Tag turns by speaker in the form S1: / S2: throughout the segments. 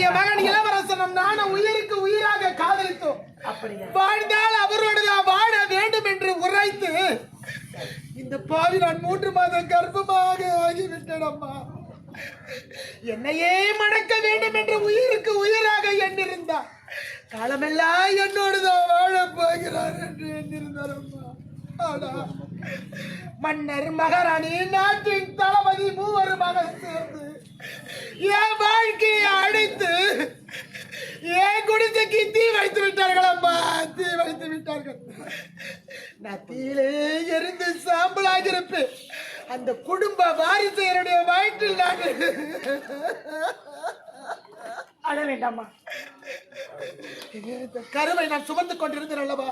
S1: என்னுடைய மகன் இளவரசனும் நானும் உயிருக்கு உயிராக காதலித்தோம். வாழ்ந்தால் அவரோடு நான் வாழ வேண்டும் என்று உரைத்து இந்த பாவி நான் மூன்று மாதம் கர்ப்பமாக ஆகிவிட்டேன் அம்மா என்னையே மணக்க வேண்டும் என்று உயிருக்கு உயிராக எண்ணிருந்தார். காலமெல்லாம் என்னோடு தான் வாழப் போகிறார் என்று எண்ணிருந்தார் அம்மா ஆனா மன்னர் மகாராணி நாட்டின் தளபதி மூவருமாக சேர்ந்து என் வாழ்க்கையை அழைத்து என் குடிசைக்கு தீ வைத்து விட்டார்கள் அம்மா தீ வைத்து விட்டார்கள். நான் தீயிலே எரிந்து சாம்பலாக இருப்பேன். அந்த குடும்ப வாரிசு என்னுடைய வயிற்றில் நான்
S2: அழ வேண்டாமா
S1: கருவை நான் சுமந்து கொண்டிருந்தேன் அல்லவா?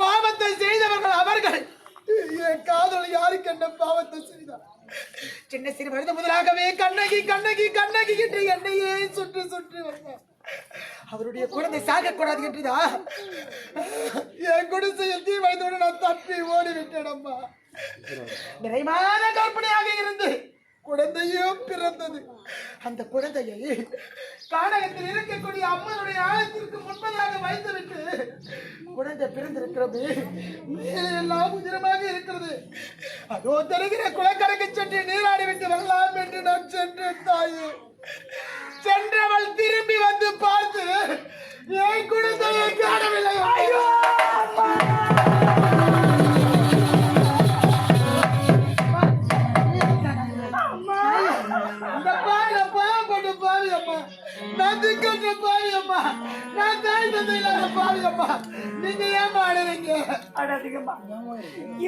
S1: பாவத்தை செய்தவர்கள் அவர்கள். என் காதல் யாருக்கு என்ன பாவத்தை செய்தார்? சின்ன சிறு வயது முதலாகவே கண்ணகி கண்ணகி கண்ணகி என்று என்னையே சுற்றி சுற்றி வந்தார். அவருடைய குழந்தை சாகக்கூடாது என்றுதா என் குடிசையில் தீ வைத்தோடு நான் தப்பி ஓடிவிட்டேன் அம்மா. நிறைமான கற்பனையாக இருந்து குழந்தையும் பிறந்தது. அந்த குழந்தையை கானகத்தில் இருக்கக்கூடிய அம்மனுடைய ஆழத்திற்கு முன்பதாக வைத்துவிட்டு குழந்தை பிறந்திருக்கிறது. மேலே எல்லாம் உதிரமாக இருக்கிறது. அதோ தருகிற குளக்கரைக்கு சென்று நீராடி விட்டு வரலாம் என்று நான் சென்றேன் தாயே.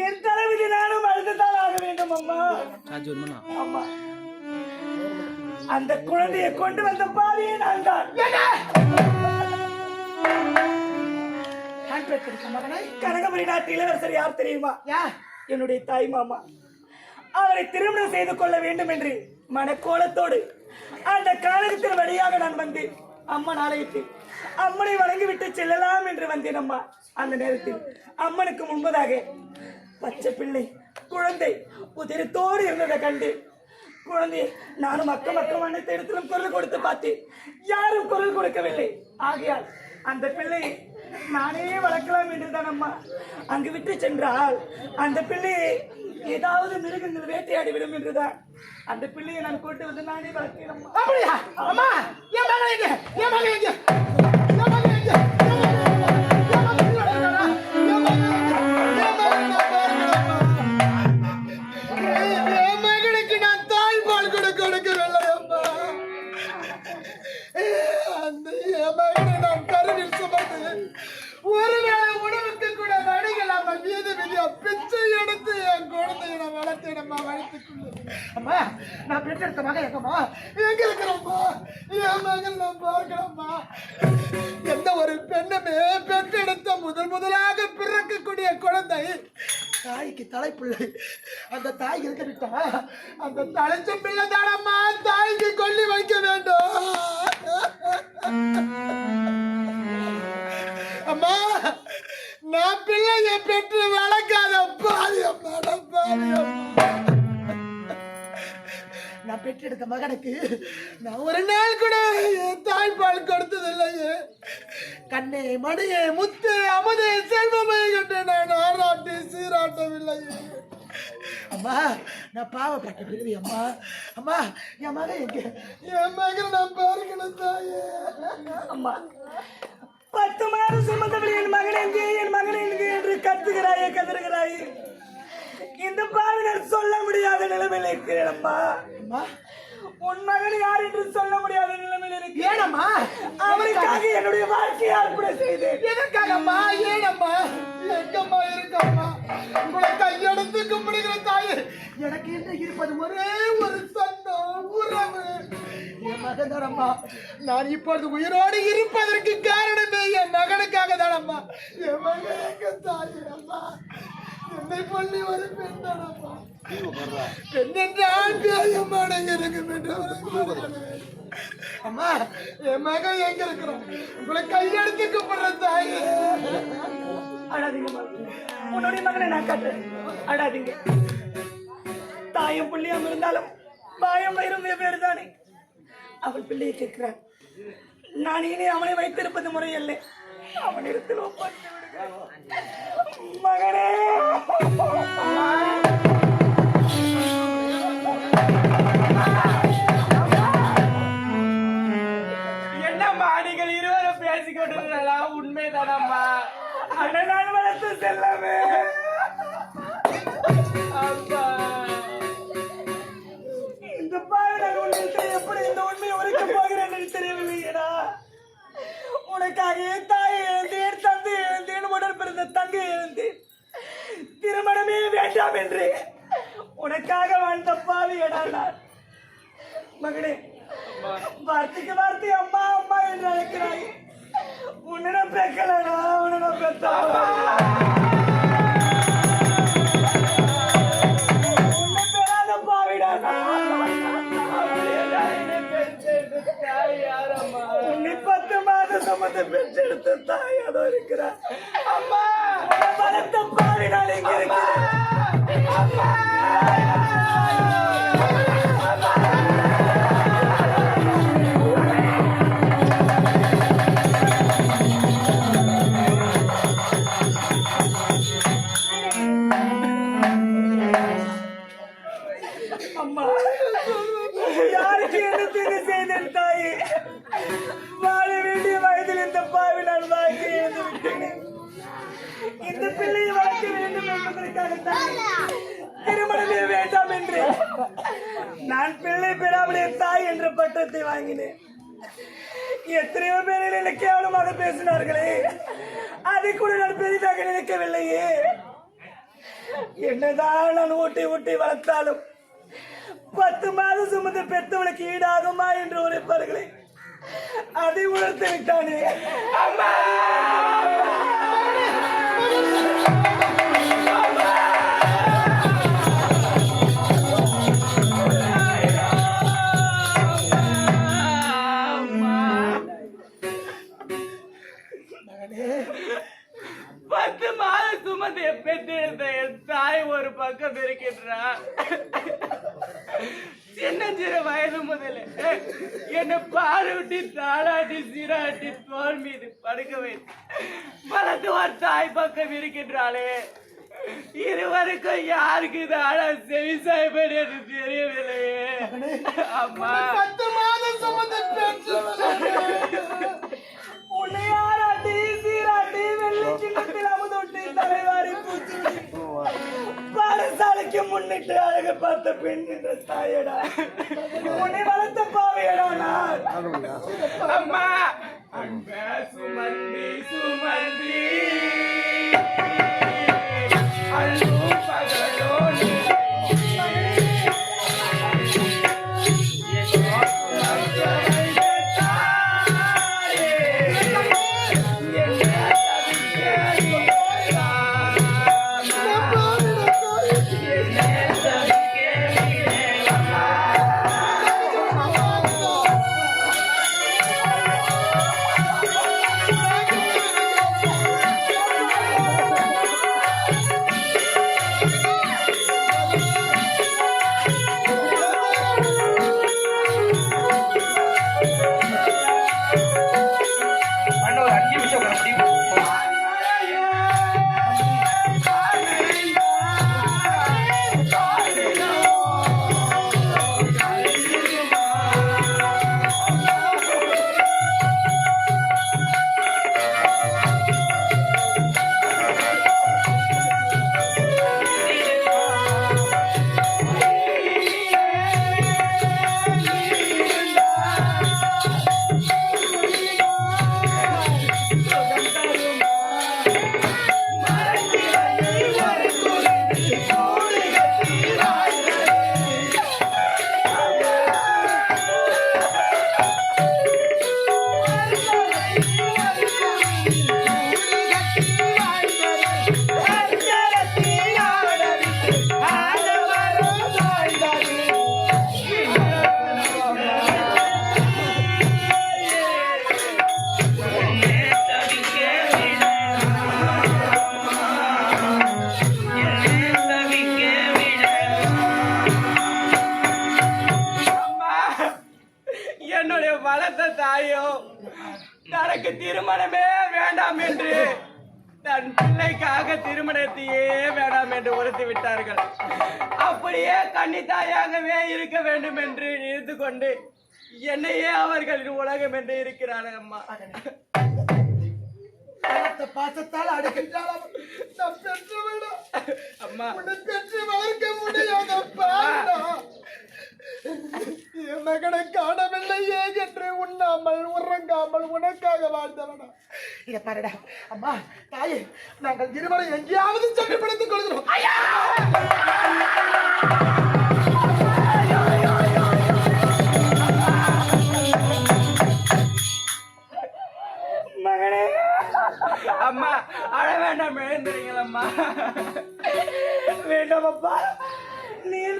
S1: என்
S2: தலைவிதி நானும் அழுதுதான் ஆக வேண்டும் அம்மா. அம்மா. அந்த குழந்தையை கொண்டு வந்த பாவியே நான் தான் நாட்டு இளவரசர் யார் தெரியுமா?
S1: யா?
S2: என்னுடைய தாய் மாமா. அவரை திருமணம் செய்து கொள்ள வேண்டும் என்று மனக்கோலத்தோடு அந்த காலகத்தின் வழியாக நான் வந்தேன். அம்மன் ஆலயத்தில் அம்மனை வணங்கிவிட்டு செல்லலாம் என்று வந்தேன் அம்மா. அந்த நேரத்தில் அம்மனுக்கு முன்பதாக பச்சை பிள்ளை குழந்தை உதிரத்தோடு இருந்ததை கண்டு குழந்தை நானும் அக்க மக்கம் அனைத்து இடத்திலும் குரல் கொடுத்து பார்த்தேன் யாரும் குரல் கொடுக்கவில்லை. ஆகையால் அந்த பிள்ளையை நானே வளர்க்கலாம் என்றுதான் அம்மா. அங்கு விட்டு சென்றால் அந்த பிள்ளையை ஏதாவது மிருகங்கள் வேட்டையாடி விடும் என்றுதான். அந்த பிள்ளையை நான் கூட்டு வந்து நானே வளர்க்கிறேன்
S1: அப்படியா? அம்மா என் மகன் எங்க? என் மகன் எங்க? தாய்க்கு தலைப்பிள்ளை. அந்த தாய் இருக்க விட்டா அந்த தலைச்ச பிள்ளை தானம்மா தாய்க்கு கொல்லி வைக்க வேண்டும். அம்மா நான் பிள்ளைய பெற்று வளர்க்காத பாதி அம்மா நான் பெற்றெடுத்த மகனுக்கு நான் ஒரு நாள் கூட தாய்ப்பால் கொடுத்தது இல்லையே கண்ணே மணியே முத்து அமுதே செல்வமே அம்மா நான் பாவப்பட்ட பிறவி அம்மா. அம்மா என் மகன் எங்க? என் மகன் நான் பார்க்கணும் தாயே.
S2: அம்மா. பத்து மாதம் சுமந்தவள் என் மகன் எங்கே? என் மகன் எங்கே என்று கத்துகிறாயே கதறுகிறாயே. இந்த பாவினர் சொல்ல முடியாத நிலைமையில் இருக்கிறேன் அம்மா. உன் மகன் யார் என்று சொல்ல முடியாத நிலைமையில் இருக்கிறேன்.
S1: ஏனம்மா
S2: அவனுக்காக என்னுடைய வாழ்க்கையை அர்ப்பணை செய்தேன்.
S1: எதற்காகம்மா ஏனம்மா எனக்கு என்று இருப்பது ஒரே ஒரு சொந்தம் உறவு. என் மகன் தானம்மா நான் இப்பொழுது உயிரோடு இருப்பதற்கு காரணமே என் மகனுக்காக தானம்மா. என் மகன் எங்க என்னை பள்ளி ஒரு பெண் தானம்மா. பெண் என்றால் பேயமான எனக்கு வேண்டும் அம்மா என் மகன் எங்க இருக்கிறோம் உங்களை கையெடுத்து கும்பிடுற தாய்.
S2: அழாதீங்கம்மா. உன்னுடைய மகனை நான் கட்டுறேன். அழாதீங்க. தாயும் புள்ளியும் இருந்தாலும் பாயம் வயிறும் வெவ்வேறு தானே அவள் பிள்ளையை கேட்கிறான் நான் இனி அவனை வைத்திருப்பது முறையல்ல. அவனிடத்தில் விடுகிறேன். மகனே!
S3: என்னம்மா நீங்கள் இருவரும் பேசிக்கொண்டிருந்தா உண்மைதானம்மா?
S2: அண்ணனால் வளர்த்து செல்லவே!
S3: அப்பா.
S2: இந்த பாவிடன் உன்னிட்ட எப்படி இந்த உண்மையை உரைக்க போகிறேன் என்று தெரியவில்லையடா? உனக்காக என் தாயை இழந்தேன் தந்தை இழந்தேன் உடன் பிறந்த தங்கை இழந்தேன் திருமணமே வேண்டாம் என்று உனக்காக வாழ்ந்த பாவியடா நான். மகனே வார்த்தைக்கு வார்த்தை அம்மா அம்மா என்று அழைக்கிறாய். உன்னிடம் பெக்கலடா உன்னிடம் பெத்தா மாதம் பெற்றெடுத்த தாய் இருக்கிறார்.
S3: அம்மா
S2: பலத்த வளர்த்த பாவி நான் இங்க இருக்கிறேன் அம்மா பட்டத்தை எத்தனையோ பேர் என்னை கேவலமாக பேசினார்களே. அதை கூட நான் பெரிதாக நினைக்கவில்லையே. என்னதான் நான் ஊட்டி ஊட்டி வளர்த்தாலும் பத்து மாதம் சுமந்த பெத்தவளுக்கு ஈடாகுமா என்று உரைப்பார்களே. அதை உணர்த்து விட்டானே.
S3: அம்மா! பக்கம் இருக்கின்றார் சின்ன சிறு வயது முதல்ல என்னை பாலூட்டி தாளாட்டி சீராட்டி தோல் மீது படுக்க வைத்து வளர்த்து ஒரு தாய் பக்கம் இருக்கின்றாளே. இருவருக்கும் யாருக்கு இது ஆனா செவி சாய்படி என்று தெரியவில்லையே. அம்மா.
S1: பத்து மாதம் சுமந்து
S2: பாடசாலைக்கு முன்னிட்டு அழகு பார்த்த பெண் என்ற தாயடா. உன்னை வளர்த்த பாவையடா நான்.
S3: அம்மா சுமந்தி சுமந்தி. திருமணத்தையே வேண்டாம் என்று உறுத்தி விட்டார்கள் அப்படியே கன்னி தாயாகவே இருக்க வேண்டும் என்று நினைத்து கொண்டு என்னையே அவர்களின் உலகம் என்று இருக்கிறார்கள் அம்மா
S1: பாசத்தால் பெற்றவளா?
S3: அம்மா
S1: பெற்று வளர்க்க முடியாத பாவிடா. என் மகனை காணவில்லையே என்று உண்ணாமல் உறங்காமல் உனக்காக வாழ்ந்தவனா. இத பாருடா அம்மா தாயே நாங்கள் இருவரை எங்கேயாவது சென்று பிடித்துக் கொள்கிறோம்
S2: மகனே
S3: அம்மா அழ வேண்டாம் எழுந்துறீங்களம்மா
S2: வேண்டாம் அப்பா.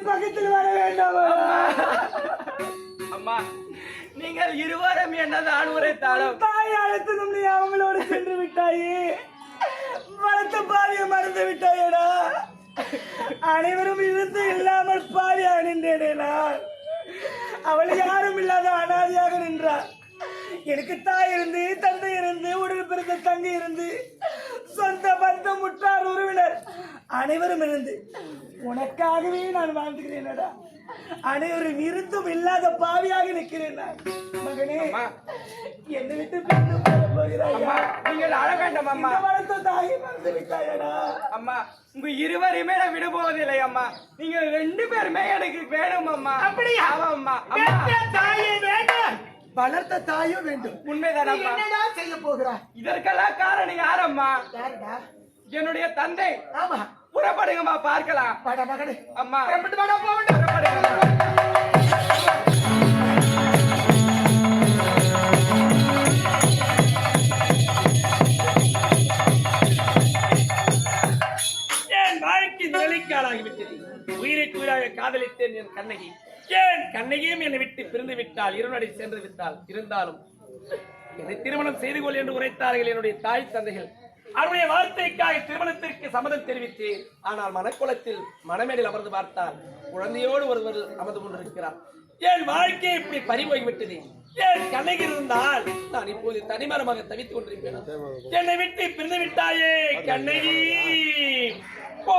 S2: பக்கத்தில் வர வேண்டாம்?
S3: அம்மா நீங்கள் இருவரும் என்னதான் உரைத்தாலும்
S2: தாய் அழைத்ததும் நீ அவங்களோடு சென்று விட்டாயே. வளர்த்த பாவிய மறந்து விட்டாயேடா. அனைவரும் இருந்து இல்லாமல் பாவியாக நின்றேனே நான். அவள் யாரும் இல்லாத அனாதையாக நின்றாள். எனக்கு தாய் இருந்து தந்தை இருந்து உடல் பிறந்த தங்கை இருந்து சொந்த பந்தம் முற்றார் உறவினர் அனைவரும் இருந்து உனக்காகவே நான் வாழ்ந்துகிறேனடா. அனைவரும் இருந்தும் இல்லாத பாவியாக நிற்கிறேன் நான். மகனே. என்னை விட்டு பிரிந்து போக போகிறாயா
S3: நீங்கள் அழ வேண்டாம் அம்மா
S2: வளர்த்த தாயை மறந்து விட்டாயடா.
S3: அம்மா உங்க இருவரையுமே நான் விட போவதில்லை அம்மா. நீங்க ரெண்டு பேருமே எனக்கு வேணும் அம்மா.
S1: அப்படியா?
S3: ஆமா அம்மா. அம்மா.
S1: தாயே வேண்டும். வளர்த்த தாயும் வேண்டும்.
S3: உண்மைதான் அம்மா.
S1: என்னடா செய்ய போகிறாய்?
S3: இதற்கெல்லாம் காரணம் யாரம்மா
S1: யாருடா?
S3: என்னுடைய தந்தை.
S1: ஆமா.
S3: புறப்படுங்கம்மா பார்க்கலாம்.
S1: வாடா மகனே
S3: அம்மா.
S1: புறப்பட்டு போக
S2: என் வாழ்க்கை நிலைக்காலாகிவிட்டது உயிராக காதலித்தேன் என் கண்ணகி. ஏன் கண்ணகியும் என்னை விட்டு பிரிந்து விட்டால் இருநடை சென்று விட்டால் இருந்தாலும் என்னை திருமணம் செய்து கொள் என்று உரைத்தார்கள் என்னுடைய தாய் தந்தைகள். அவருடைய வார்த்தைக்காக திருமணத்திற்கு சம்மதம் தெரிவித்தேன். ஆனால் மனக்குளத்தில் மனமேடில் அமர்ந்து பார்த்தால் குழந்தையோடு ஒருவர் அமர்ந்து கொண்டிருக்கிறார். என் வாழ்க்கை இப்படி பறிபோய்விட்டது. என் கண்ணகி இருந்தால் நான் இப்போது தனிமரமாக தவித்துக் கொண்டிருப்பேன்? என்னை விட்டு பிரிந்து விட்டாயே கண்ணகி. போ